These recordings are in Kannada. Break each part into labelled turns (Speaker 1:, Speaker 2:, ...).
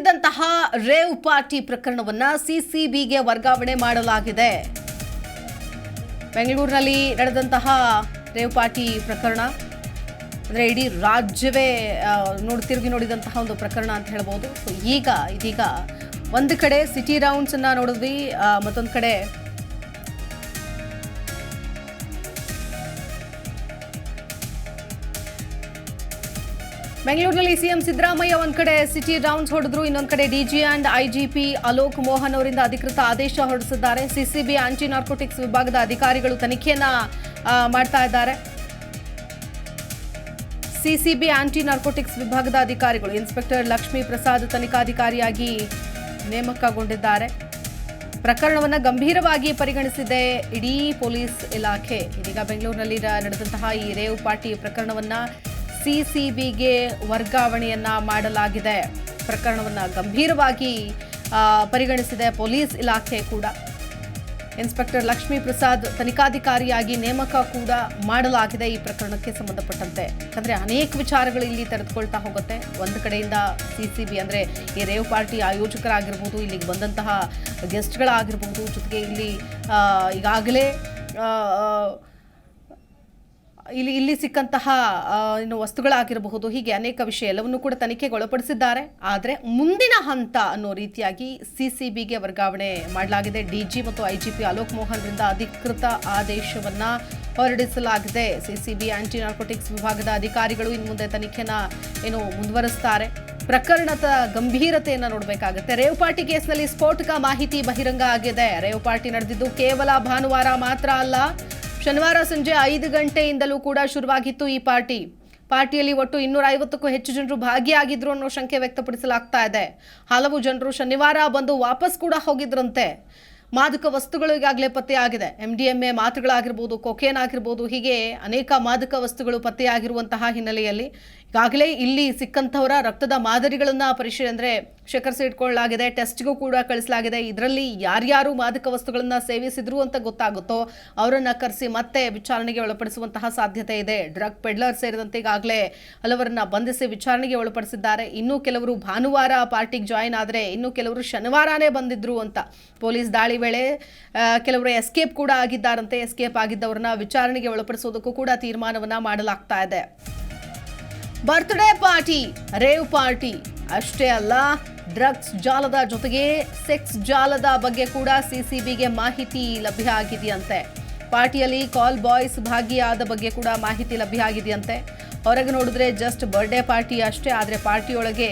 Speaker 1: ನಡೆದಿದ್ದಂತಹ ರೇವ್ ಪಾರ್ಟಿ ಪ್ರಕರಣವನ್ನ ಸಿಸಿಬಿಗೆ ವರ್ಗಾವಣೆ ಮಾಡಲಾಗಿದೆ. ಬೆಂಗಳೂರಿನಲ್ಲಿ ನಡೆದಂತಹ ರೇವ್ ಪಾರ್ಟಿ ಪ್ರಕರಣ, ಅಂದರೆ ಇಡೀ ರಾಜ್ಯವೇ ನೋಡಿ, ತಿರುಗಿ ನೋಡಿದಂತಹ ಒಂದು ಪ್ರಕರಣ ಅಂತ ಹೇಳ್ಬೋದು. ಸೊ ಈಗ, ಇದೀಗ ಒಂದು ಕಡೆ ಸಿಟಿ ರೌಂಡ್ಸನ್ನು ನೋಡಿದ್ವಿ ಮತ್ತೊಂದು ಕಡೆ ಬೆಂಗಳೂರಿನಲ್ಲಿ ಸಿಎಂ ಸಿದ್ದರಾಮಯ್ಯ ಒಂದ್ ಕಡೆ ಸಿಟಿ ರೌಂಡ್ಸ್ ಹೊಡೆದ್ರು, ಇನ್ನೊಂದ್ ಕಡೆ DG and IGP Alok Mohan ಅವರಿಂದ ಅಧಿಕೃತ ಆದೇಶ ಹೊರಡಿಸಿದ್ದಾರೆ. ಸಿಸಿಬಿ ಆಂಟಿ ನಾರ್ಕೋಟಿಕ್ಸ್ ವಿಭಾಗದ ಅಧಿಕಾರಿಗಳು ತನಿಖೆಯನ್ನ ಮಾಡ್ತಾ ಇದ್ದಾರೆ. ಸಿಸಿಬಿ ಆಂಟಿ ನಾರ್ಕೋಟಿಕ್ಸ್ ವಿಭಾಗದ ಅಧಿಕಾರಿಗಳು ಇನ್ಸ್ಪೆಕ್ಟರ್ ಲಕ್ಷ್ಮೀ ಪ್ರಸಾದ್ ತನಿಖಾಧಿಕಾರಿಯಾಗಿ ನೇಮಕಗೊಂಡಿದ್ದಾರೆ. ಪ್ರಕರಣವನ್ನು ಗಂಭೀರವಾಗಿ ಪರಿಗಣಿಸಿದೆ ಇಡೀ ಪೊಲೀಸ್ ಇಲಾಖೆ. ಇದೀಗ ಬೆಂಗಳೂರಿನಲ್ಲಿ ನಡೆದಂತಹ ಈ ರೇವ್ ಪಾರ್ಟಿ ಪ್ರಕರಣವನ್ನ ಸಿಸಿಬಿಗೆ ವರ್ಗಾವಣೆಯನ್ನ ಮಾಡಲಾಗಿದೆ. ಪ್ರಕರಣವನ್ನು ಗಂಭೀರವಾಗಿ ಪರಿಗಣಿಸಿದೆ ಪೊಲೀಸ್ ಇಲಾಖೆ ಕೂಡ. ಇನ್ಸ್ಪೆಕ್ಟರ್ ಲಕ್ಷ್ಮೀ ಪ್ರಸಾದ್ ತನಿಖಾಧಿಕಾರಿಯಾಗಿ ನೇಮಕ ಕೂಡ ಮಾಡಲಾಗಿದೆ ಈ ಪ್ರಕರಣಕ್ಕೆ ಸಂಬಂಧಪಟ್ಟಂತೆ. ಯಾಕಂದ್ರೆ ಅನೇಕ ವಿಚಾರಗಳು ಇಲ್ಲಿ ತೆರೆದುಕೊಳ್ತಾ ಹೋಗುತ್ತೆ. ಒಂದು ಕಡೆಯಿಂದ ಸಿ ಅಂದರೆ ಈ ರೇವ್ ಪಾರ್ಟಿ ಆಯೋಜಕರಾಗಿರ್ಬೋದು, ಇಲ್ಲಿಗೆ ಬಂದಂತಹ ಗೆಸ್ಟ್ಗಳಾಗಿರ್ಬೋದು, ಜೊತೆಗೆ ಇಲ್ಲಿ ಈಗಾಗಲೇ ಇಲ್ಲಿ ಇಲ್ಲಿ ಸಿಕ್ಕಂತಹ ಏನು ವಸ್ತುಗಳಾಗಿರಬಹುದು, ಹೀಗೆ ಅನೇಕ ವಿಷಯ ಎಲ್ಲವನ್ನು ಕೂಡ ತನಿಖೆಗೆ ಒಳಪಡಿಸಿದ್ದಾರೆ. ಆದರೆ ಮುಂದಿನ ಹಂತ ಅನ್ನೋ ರೀತಿಯಾಗಿ ಸಿ ಸಿ ವರ್ಗಾವಣೆ ಮಾಡಲಾಗಿದೆ. ಡಿಜಿ ಮತ್ತು ಐಜಿಪಿ ಅಲೋಕ್ ಮೋಹನ್ರಿಂದ ಅಧಿಕೃತ ಆದೇಶವನ್ನ ಹೊರಡಿಸಲಾಗಿದೆ. ಸಿಸಿಬಿ ಆಂಟಿ ನಾರ್ಕೋಟಿಕ್ಸ್ ವಿಭಾಗದ ಅಧಿಕಾರಿಗಳು ಇನ್ನು ಮುಂದೆ ತನಿಖೆನ ಏನು ಮುಂದುವರಿಸ್ತಾರೆ. ಪ್ರಕರಣದ ಗಂಭೀರತೆಯನ್ನು ನೋಡಬೇಕಾಗುತ್ತೆ. ರೇವ್ ಪಾರ್ಟಿ ಕೇಸ್ನಲ್ಲಿ ಸ್ಫೋಟಕ ಮಾಹಿತಿ ಬಹಿರಂಗ ಆಗಿದೆ. ರೇವ್ ಪಾರ್ಟಿ ನಡೆದಿದ್ದು ಕೇವಲ ಭಾನುವಾರ ಮಾತ್ರ ಅಲ್ಲ ಶನಿವಾರ ಸಂಜೆ ಐದು ಗಂಟೆಯಿಂದಲೂ ಕೂಡ ಶುರುವಾಗಿತ್ತು ಈ ಪಾರ್ಟಿ. ಪಾರ್ಟಿಯಲ್ಲಿ ಒಟ್ಟು ಇನ್ನೂರ ಐವತ್ತಕ್ಕೂ ಹೆಚ್ಚು ಜನರು ಭಾಗಿಯಾಗಿದ್ರು ಅನ್ನೋ ಶಂಕೆ ವ್ಯಕ್ತಪಡಿಸಲಾಗ್ತಾ ಇದೆ. ಹಲವು ಜನರು ಶನಿವಾರ ಬಂದು ವಾಪಸ್ ಕೂಡ ಹೋಗಿದ್ರಂತೆ. ಮಾದಕ ವಸ್ತುಗಳಿಗಾಗಲೇ ಪತ್ತೆಯಾಗಿದೆ. ಎಂ ಡಿ ಎಂ ಎ ಮಾತುಗಳಾಗಿರ್ಬೋದು ಕೊಕೇನ್ ಆಗಿರ್ಬೋದು, ಹೀಗೆ ಅನೇಕ ಮಾದಕ ವಸ್ತುಗಳು ಪತ್ತೆಯಾಗಿರುವಂತಹ ಹಿನ್ನೆಲೆಯಲ್ಲಿ ಈಗಾಗಲೇ ಇಲ್ಲಿ ಸಿಕ್ಕಂಥವರ ರಕ್ತದ ಮಾದರಿಗಳನ್ನು ಪರಿಶೀಲನೆ ಅಂದರೆ ಶೇಖರಿಸಿ ಇಟ್ಕೊಳ್ಳಲಾಗಿದೆ. ಟೆಸ್ಟ್ಗೂ ಕೂಡ ಕಳಿಸಲಾಗಿದೆ. ಇದರಲ್ಲಿ ಯಾರ್ಯಾರು ಮಾದಕ ವಸ್ತುಗಳನ್ನು ಸೇವಿಸಿದ್ರು ಅಂತ ಗೊತ್ತಾಗುತ್ತೋ ಅವರನ್ನು ಕರೆಸಿ ಮತ್ತೆ ವಿಚಾರಣೆಗೆ ಒಳಪಡಿಸುವಂತಹ ಸಾಧ್ಯತೆ ಇದೆ. ಡ್ರಗ್ ಪೆಡ್ಲರ್ ಸೇರಿದಂತೆ ಈಗಾಗಲೇ ಹಲವರನ್ನ ಬಂಧಿಸಿ ವಿಚಾರಣೆಗೆ ಒಳಪಡಿಸಿದ್ದಾರೆ. ಇನ್ನೂ ಕೆಲವರು ಭಾನುವಾರ ಪಾರ್ಟಿಗೆ ಜಾಯಿನ್ ಆದರೆ ಇನ್ನು ಕೆಲವರು ಶನಿವಾರನೇ ಬಂದಿದ್ರು ಅಂತ ಪೊಲೀಸ್ ದಾಳಿ ವೇಳೆ ಕೆಲವರು ಎಸ್ಕೇಪ್ ಕೂಡ ಆಗಿದ್ದಾರಂತೆ. ಎಸ್ಕೇಪ್ ಆಗಿದ್ದವರನ್ನ ವಿಚಾರಣೆಗೆ ಒಳಪಡಿಸೋದಕ್ಕೂ ಕೂಡ ತೀರ್ಮಾನವನ್ನು ಮಾಡಲಾಗ್ತಾ ಇದೆ. ಬರ್ತ್ಡೇ ಪಾರ್ಟಿ ರೇವ್ ಪಾರ್ಟಿ ಅಷ್ಟೇ ಅಲ್ಲ ಡ್ರಗ್ಸ್ ಜಾಲದ ಜೊತೆಗೆ ಸೆಕ್ಸ್ ಜಾಲದ ಬಗ್ಗೆ ಕೂಡ ಸಿಸಿಬಿಗೆ ಮಾಹಿತಿ ಲಭ್ಯ ಆಗಿದೆಯಂತೆ. ಪಾರ್ಟಿಯಲ್ಲಿ ಕಾಲ್ ಬಾಯ್ಸ್ ಭಾಗಿಯಾದ ಬಗ್ಗೆ ಕೂಡ ಮಾಹಿತಿ ಲಭ್ಯ ಆಗಿದೆಯಂತೆ. ಹೊರಗೆ ನೋಡಿದ್ರೆ ಜಸ್ಟ್ ಬರ್ಡೇ ಪಾರ್ಟಿ ಅಷ್ಟೇ, ಆದರೆ ಪಾರ್ಟಿಯೊಳಗೆ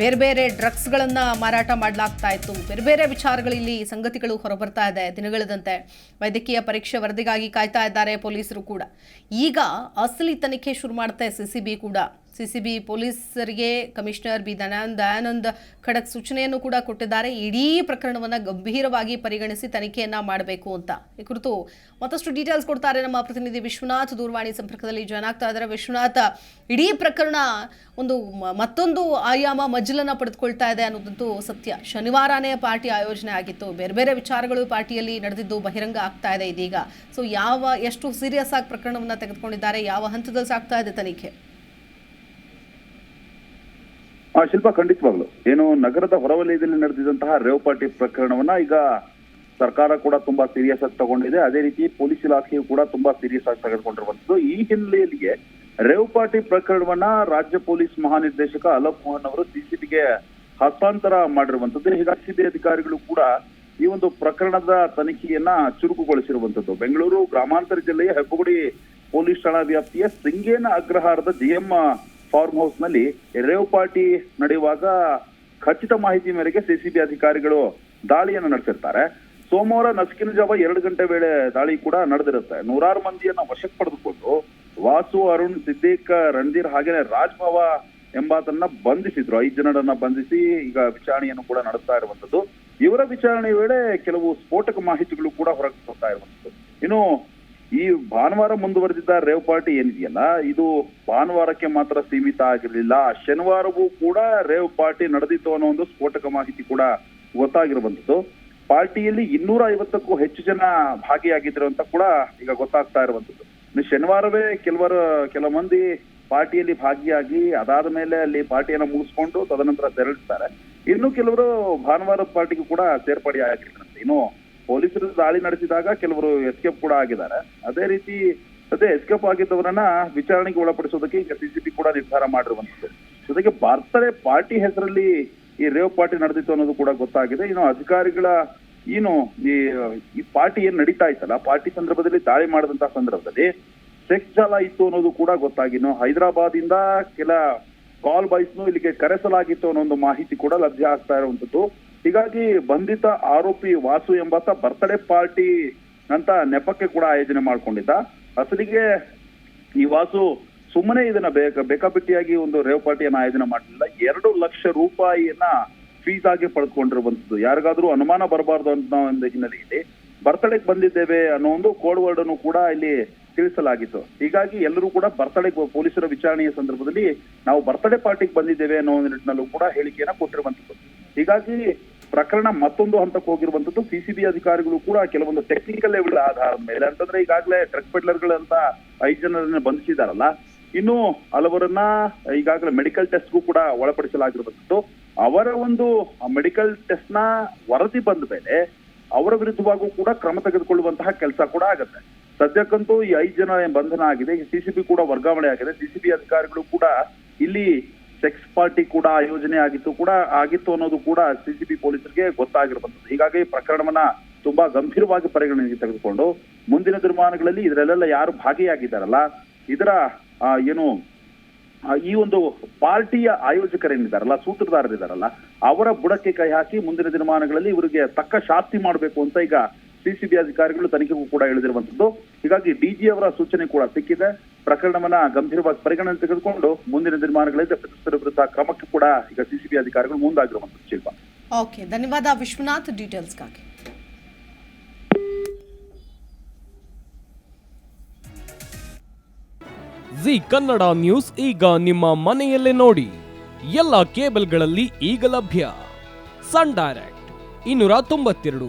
Speaker 1: ಬೇರೆ ಬೇರೆ ಡ್ರಗ್ಸ್ಗಳನ್ನು ಮಾರಾಟ ಮಾಡಲಾಗ್ತಾ ಇತ್ತು. ಬೇರೆ ಬೇರೆ ವಿಚಾರಗಳಲ್ಲಿ ಸಂಗತಿಗಳು ಹೊರಬರ್ತಾ ಇದೆ ದಿನಗಳದಂತೆ. ವೈದ್ಯಕೀಯ ಪರೀಕ್ಷೆ ವರದಿಗಾಗಿ ಕಾಯ್ತಾ ಇದ್ದಾರೆ ಪೊಲೀಸರು ಕೂಡ. ಈಗ ಅಸಲಿ ತನಿಖೆ ಶುರು ಮಾಡುತ್ತೆ ಸಿಸಿಬಿ ಕೂಡ. ಸಿಸಿಬಿ ಪೊಲೀಸರಿಗೆ ಕಮಿಷನರ್ ಬಿ ದಯಾನಂದ್ ದಯಾನಂದ ಖಡಕ್ ಸೂಚನೆಯನ್ನು ಕೂಡ ಕೊಟ್ಟಿದ್ದಾರೆ. ಇಡೀ ಪ್ರಕರಣವನ್ನು ಗಂಭೀರವಾಗಿ ಪರಿಗಣಿಸಿ ತನಿಖೆಯನ್ನ ಮಾಡಬೇಕು ಅಂತ. ಈ ಕುರಿತು ಮತ್ತಷ್ಟು ಡೀಟೇಲ್ಸ್ ಕೊಡ್ತಾರೆ ನಮ್ಮ ಪ್ರತಿನಿಧಿ ವಿಶ್ವನಾಥ್. ದೂರವಾಣಿ ಸಂಪರ್ಕದಲ್ಲಿ ಜಾಯ್ನ್ ಆಗ್ತಾ ಇದ್ದಾರೆ. ವಿಶ್ವನಾಥ್, ಇಡೀ ಪ್ರಕರಣ ಒಂದು ಮತ್ತೊಂದು ಆಯಾಮ ಮಜ್ಜಲನ್ನ ಪಡೆದುಕೊಳ್ತಾ ಇದೆ ಅನ್ನೋದಂತೂ ಸತ್ಯ. ಶನಿವಾರನೇ ಪಾರ್ಟಿ ಆಯೋಜನೆ ಆಗಿತ್ತು. ಬೇರೆ ಬೇರೆ ವಿಚಾರಗಳು ಪಾರ್ಟಿಯಲ್ಲಿ ನಡೆದಿದ್ದು ಬಹಿರಂಗ ಆಗ್ತಾ ಇದೆ ಇದೀಗ. ಸೊ ಯಾವ, ಎಷ್ಟು ಸೀರಿಯಸ್ ಆಗಿ ಪ್ರಕರಣವನ್ನ ತೆಗೆದುಕೊಂಡಿದ್ದಾರೆ? ಯಾವ ಹಂತದಲ್ಲಿ ಸಾಗ್ತಾ ಇದೆ ತನಿಖೆ?
Speaker 2: ಆ ಶಿಲ್ಪ ಖಂಡಿತವಾಗ್ಲು. ಏನು ನಗರದ ಹೊರವಲಯದಲ್ಲಿ ನಡೆದಿದಂತಹ ರೇವ್ ಪಾರ್ಟಿ ಪ್ರಕರಣವನ್ನ ಈಗ ಸರ್ಕಾರ ಕೂಡ ತುಂಬಾ ಸೀರಿಯಸ್ ಆಗಿ ತಗೊಂಡಿದೆ. ಅದೇ ರೀತಿ ಪೊಲೀಸ್ ಇಲಾಖೆಯು ಕೂಡ ತುಂಬಾ ಸೀರಿಯಸ್ ಆಗಿ ತೆಗೆದುಕೊಂಡಿರುವಂತದ್ದು. ಈ ಹಿನ್ನೆಲೆಯಲ್ಲಿ ರೇವ್ ಪಾರ್ಟಿ ಪ್ರಕರಣವನ್ನ ರಾಜ್ಯ ಪೊಲೀಸ್ ಮಹಾನಿರ್ದೇಶಕ ಅಲೋಕ್ ಮೋಹನ್ ಅವರು ಸಿಸಿಬಿಗೆ ಹಸ್ತಾಂತರ ಮಾಡಿರುವಂತದ್ದು. ಹೀಗಾಗಿ ಸಿಬಿ ಅಧಿಕಾರಿಗಳು ಕೂಡ ಈ ಒಂದು ಪ್ರಕರಣದ ತನಿಖೆಯನ್ನ ಚುರುಕುಗೊಳಿಸಿರುವಂತದ್ದು. ಬೆಂಗಳೂರು ಗ್ರಾಮಾಂತರ ಜಿಲ್ಲೆಯ ಹೆಬ್ಬಗುಡಿ ಪೊಲೀಸ್ ಠಾಣಾ ವ್ಯಾಪ್ತಿಯ ಸಿಂಗೇನ ಅಗ್ರಹಾರದ ಜಿಎಂ ಫಾರ್ಮ್ ಹೌಸ್ನಲ್ಲಿ ರೇವ್ ಪಾರ್ಟಿ ನಡೆಯುವಾಗ ಖಚಿತ ಮಾಹಿತಿ ಮೇರೆಗೆ ಸಿಸಿಬಿ ಅಧಿಕಾರಿಗಳು ದಾಳಿಯನ್ನು ನಡೆಸಿರ್ತಾರೆ. ಸೋಮವಾರ ನಸುಕಿನ ಜಾವ ಎರಡು ಗಂಟೆ ವೇಳೆ ದಾಳಿ ಕೂಡ ನಡೆದಿರುತ್ತೆ. ನೂರಾರು ಮಂದಿಯನ್ನ ವಶಕ್ಕೆ ಪಡೆದುಕೊಂಡು ವಾಸು, ಅರುಣ್ ಸಿದ್ದೀಕ್ ರಣಧೀರ್ ಹಾಗೇನೆ ರಾಜ್ಭವ ಎಂಬಾತನ್ನ ಬಂಧಿಸಿದ್ರು. ಐದು ಜನರನ್ನ ಬಂಧಿಸಿ ಈಗ ವಿಚಾರಣೆಯನ್ನು ಕೂಡ ನಡೆಸ್ತಾ ಇರುವಂತದ್ದು. ಇವರ ವಿಚಾರಣೆ ವೇಳೆ ಕೆಲವು ಸ್ಫೋಟಕ ಮಾಹಿತಿಗಳು ಕೂಡ ಹೊರಗೆ ಬರ್ತಾ ಇರುವಂತದ್ದು. ಇನ್ನು ಈ ಭಾನುವಾರ ಮುಂದುವರೆದಿದ್ದ ರೇವ್ ಪಾರ್ಟಿ ಏನಿದೆಯಲ್ಲ, ಇದು ಭಾನುವಾರಕ್ಕೆ ಮಾತ್ರ ಸೀಮಿತ ಆಗಿರಲಿಲ್ಲ. ಶನಿವಾರವೂ ಕೂಡ ರೇವ್ ಪಾರ್ಟಿ ನಡೆದಿತ್ತು ಅನ್ನೋ ಒಂದು ಸ್ಫೋಟಕ ಮಾಹಿತಿ ಕೂಡ ಗೊತ್ತಾಗಿರುವಂತದ್ದು ಪಾರ್ಟಿಯಲ್ಲಿ ಇನ್ನೂರ ಐವತ್ತಕ್ಕೂ ಹೆಚ್ಚು ಜನ ಭಾಗಿಯಾಗಿದ್ರು ಅಂತ ಕೂಡ ಈಗ ಗೊತ್ತಾಗ್ತಾ ಇರುವಂತದ್ದು ಇನ್ನು ಶನಿವಾರವೇ ಕೆಲವರು, ಕೆಲ ಮಂದಿ ಪಾರ್ಟಿಯಲ್ಲಿ ಭಾಗಿಯಾಗಿ ಅದಾದ ಮೇಲೆ ಅಲ್ಲಿ ಪಾರ್ಟಿಯನ್ನ ಮುಗಿಸ್ಕೊಂಡು ತದನಂತರ ತೆರಳುತ್ತಾರೆ ಇನ್ನು ಕೆಲವರು ಭಾನುವಾರದ ಪಾರ್ಟಿಗೂ ಕೂಡ ಸೇರ್ಪಡೆ ಆಗಿರ್ತಾರೆ ಇನ್ನು ಪೊಲೀಸರು ದಾಳಿ ನಡೆಸಿದಾಗ ಕೆಲವರು ಎಸ್ಕೇಪ್ ಕೂಡ ಆಗಿದ್ದಾರೆ. ಅದೇ ರೀತಿ ಅದೇ ಎಸ್ಕೇಪ್ ಆಗಿದ್ದವರನ್ನ ವಿಚಾರಣೆಗೆ ಒಳಪಡಿಸೋದಕ್ಕೆ ಈಗ ಸಿಸಿಬಿ ಕೂಡ ನಿರ್ಧಾರ ಮಾಡಿರುವಂತದ್ದು ಜೊತೆಗೆ ಬರ್ತಡೇ ಪಾರ್ಟಿ ಹೆಸರಲ್ಲಿ ಈ ರೇವ್ ಪಾರ್ಟಿ ನಡೆದಿತ್ತು ಅನ್ನೋದು ಕೂಡ ಗೊತ್ತಾಗಿದೆ. ಇನ್ನು ಅಧಿಕಾರಿಗಳ ಏನು ಈ ಪಾರ್ಟಿ ಏನ್ ನಡೀತಾ ಇತ್ತಲ್ಲ ಪಾರ್ಟಿ ಸಂದರ್ಭದಲ್ಲಿ ದಾಳಿ ಮಾಡಿದಂತ ಸಂದರ್ಭದಲ್ಲಿ ಸೆಕ್ಸ್ ಜಾಲ ಇತ್ತು ಅನ್ನೋದು ಕೂಡ ಗೊತ್ತಾಗಿನ್ನು ಹೈದರಾಬಾದ್ ಇಂದ ಕೆಲ ಕಾಲ್ ಬಾಯ್ಸ್ನು ಇಲ್ಲಿಗೆ ಕರೆಸಲಾಗಿತ್ತು ಅನ್ನೋ ಒಂದು ಮಾಹಿತಿ ಕೂಡ ಲಭ್ಯ ಆಗ್ತಾ ಇರುವಂತದ್ದು ಹೀಗಾಗಿ ಬಂಧಿತ ಆರೋಪಿ ವಾಸು ಎಂಬಾತ ಬರ್ತ್ಡೇ ಪಾರ್ಟಿ ಅಂತ ನೆಪಕ್ಕೆ ಕೂಡ ಆಯೋಜನೆ ಮಾಡ್ಕೊಂಡಿದ್ದ. ಅಸಲಿಗೆ ಈ ವಾಸು ಸುಮ್ಮನೆ ಇದನ್ನ ಬೇಕ, ಬೇಕಾಬಿಟ್ಟಿಯಾಗಿ ಒಂದು ರೇವ್ ಪಾರ್ಟಿಯನ್ನ ಆಯೋಜನೆ ಮಾಡಲಿಲ್ಲ. ಎರಡು ಲಕ್ಷ ರೂಪಾಯಿಯನ್ನ ಫೀಸ್ ಆಗಿ ಪಡೆದುಕೊಂಡಿರುವಂತದ್ದು ಯಾರಿಗಾದ್ರೂ ಅನುಮಾನ ಬರಬಾರ್ದು ಅಂತ ಒಂದು ಹಿನ್ನೆಲೆಯಲ್ಲಿ ಬರ್ತಡೆಗೆ ಬಂದಿದ್ದೇವೆ ಅನ್ನೋ ಒಂದು ಕೋಡ್ ವರ್ಡ್ ಅನ್ನು ಕೂಡ ಇಲ್ಲಿ ತಿಳಿಸಲಾಗಿತ್ತು. ಹೀಗಾಗಿ ಎಲ್ಲರೂ ಕೂಡ ಬರ್ತಡೆ ಪೊಲೀಸರ ವಿಚಾರಣೆಯ ಸಂದರ್ಭದಲ್ಲಿ ನಾವು ಬರ್ತಡೇ ಪಾರ್ಟಿಗೆ ಬಂದಿದ್ದೇವೆ ಅನ್ನೋ ಒಂದು ನಿಟ್ಟಿನಲ್ಲೂ ಕೂಡ ಹೇಳಿಕೆಯನ್ನ ಕೊಟ್ಟಿರುವಂತದ್ದು ಹೀಗಾಗಿ ಪ್ರಕರಣ ಮತ್ತೊಂದು ಹಂತಕ್ಕೆ ಹೋಗಿರುವಂತದ್ದು ಸಿಸಿಬಿ ಅಧಿಕಾರಿಗಳು ಕೂಡ ಕೆಲವೊಂದು ಟೆಕ್ನಿಕಲ್ ಲೆವೆಲ್ ಆಧಾರದ ಮೇಲೆ, ಅಂತಂದ್ರೆ ಈಗಾಗಲೇ ಡ್ರಗ್ ಪೆಡ್ಲರ್ಗಳಂತ ಐದು ಜನರನ್ನ ಬಂಧಿಸಿದಾರಲ್ಲ, ಇನ್ನು ಹಲವರನ್ನ ಈಗಾಗಲೇ ಮೆಡಿಕಲ್ ಟೆಸ್ಟ್ಗೂ ಕೂಡ ಒಳಪಡಿಸಲಾಗಿರುವಂತದ್ದು ಅವರ ಒಂದು ಮೆಡಿಕಲ್ ಟೆಸ್ಟ್ನ ವರದಿ ಬಂದ ಮೇಲೆ ಅವರ ವಿರುದ್ಧವಾಗೂ ಕೂಡ ಕ್ರಮ ತೆಗೆದುಕೊಳ್ಳುವಂತಹ ಕೆಲಸ ಕೂಡ ಆಗತ್ತೆ. ಸದ್ಯಕ್ಕಂತೂ ಈ ಐದು ಜನ ಬಂಧನ ಆಗಿದೆ ಸಿಸಿಬಿ ಕೂಡ ವರ್ಗಾವಣೆ ಆಗಿದೆ, ಸಿಸಿಬಿ ಅಧಿಕಾರಿಗಳು ಕೂಡ ಇಲ್ಲಿ ಸೆಕ್ಸ್ ಪಾರ್ಟಿ ಕೂಡ ಆಯೋಜನೆ ಆಗಿತ್ತು ಕೂಡ ಆಗಿತ್ತು ಅನ್ನೋದು ಕೂಡ ಸಿಸಿಬಿ ಪೊಲೀಸರಿಗೆ ಗೊತ್ತಾಗಿರಬಹುದು ಹೀಗಾಗಿ ಪ್ರಕರಣವನ್ನ ತುಂಬಾ ಗಂಭೀರವಾಗಿ ಪರಿಗಣನೆಗೆ ತೆಗೆದುಕೊಂಡು ಮುಂದಿನ ದಿನಮಾನಗಳಲ್ಲಿ ಇದರಲ್ಲೆಲ್ಲ ಯಾರು ಭಾಗಿಯಾಗಿದ್ದಾರಲ್ಲ, ಇದರ ಏನು ಈ ಒಂದು ಪಾರ್ಟಿಯ ಆಯೋಜಕರೇನಿದ್ದಾರಲ್ಲ, ಸೂತ್ರಧಾರರಿದ್ದಾರಲ್ಲ, ಅವರ ಬುಡಕ್ಕೆ ಕೈ ಹಾಕಿ ಮುಂದಿನ ದಿನಮಾನಗಳಲ್ಲಿ ಇವರಿಗೆ ತಕ್ಕ ಶಾಸ್ತಿ ಮಾಡಬೇಕು ಅಂತ ಈಗ ಸಿಸಿಬಿ ಅಧಿಕಾರಿಗಳು ತನಿಖೆಗೂ ಕೂಡ ಇಳಿದಿರುವಂತದ್ದು. ಹೀಗಾಗಿ ಡಿಜಿ ಅವರ ಸೂಚನೆ ಕೂಡ ಸಿಕ್ಕಿದೆ. ಪ್ರಕರಣವನ್ನ ಗಂಭೀರವಾಗಿ ಪರಿಗಣನೆ ತೆಗೆದುಕೊಂಡು ಮುಂದಿನ ದಿನಮಾನಗಳಲ್ಲಿ ತಪ್ಪಿತಸ್ಥರ ವಿರುದ್ಧ ಕ್ರಮಕ್ಕೆ ಕೂಡ ಈಗ ಸಿಸಿಬಿ ಅಧಿಕಾರಿಗಳು ಮುಂದಾಗಿರುವಂತದ್ದು ಶಿಲ್ಪ.
Speaker 1: ಓಕೆ ಧನ್ಯವಾದ. ವಿಶ್ವನಾಥ್ ಡೀಟೇಲ್ಸ್ಗಾಗಿ
Speaker 3: ಜಿ ಕನ್ನಡ ನ್ಯೂಸ್ ಈಗ ನಿಮ್ಮ ಮನೆಯಲ್ಲೇ ನೋಡಿ. ಎಲ್ಲ ಕೇಬಲ್ಗಳಲ್ಲಿ ಈಗ ಲಭ್ಯ. ಸನ್ ಡೈರೆಕ್ಟ್ ಇನ್ನೂರ ತೊಂಬತ್ತೆರಡು.